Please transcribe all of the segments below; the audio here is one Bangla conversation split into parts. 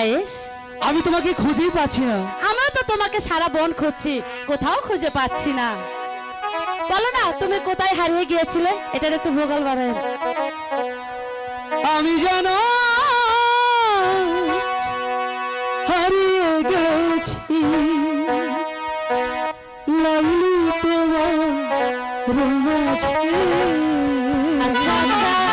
পায়েস আমি তোমাকে খুঁজেই পাচ্ছি না। আমরা তো তোমাকে সারা বন খুঁজছি কোথাও খুঁজে পাচ্ছি না। বলো না তুমি কোথায় হারিয়ে গিয়েছিলে? এটার একটু ভোগাল বাড়ায় আমি জানো হারিয়ে গেছি। লাভলি তোমার রোমাছে আচ্ছা আচ্ছা।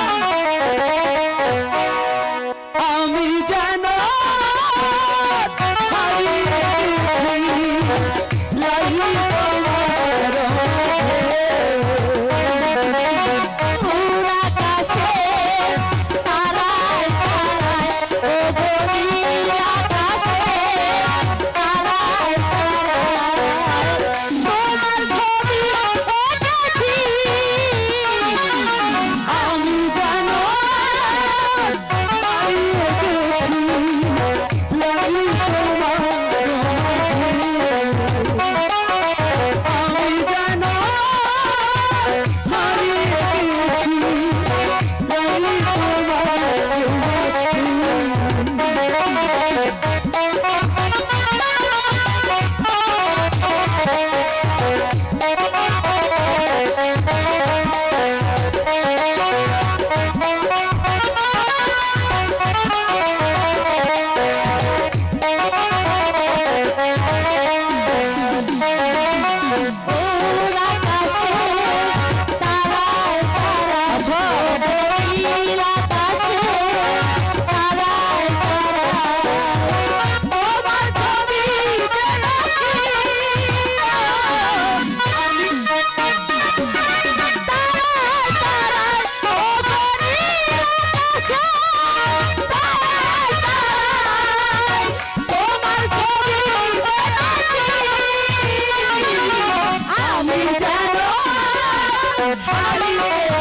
Everybody, yeah.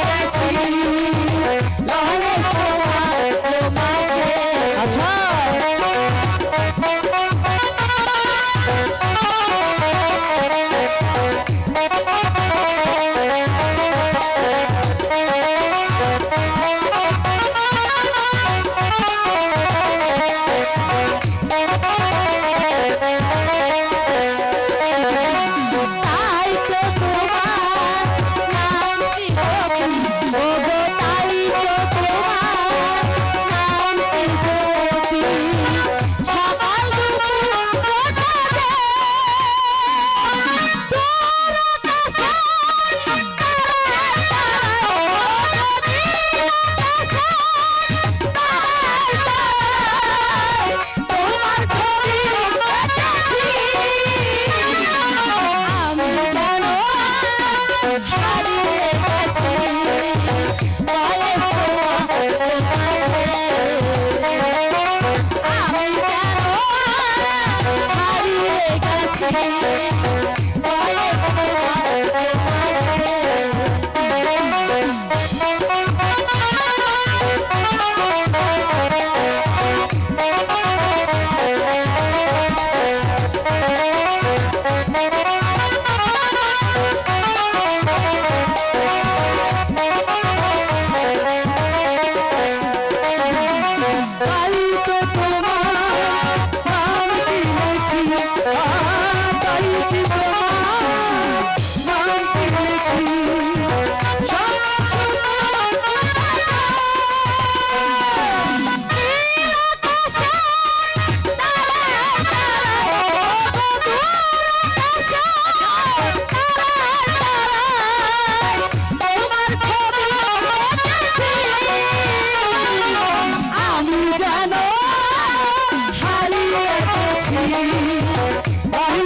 বাড়ি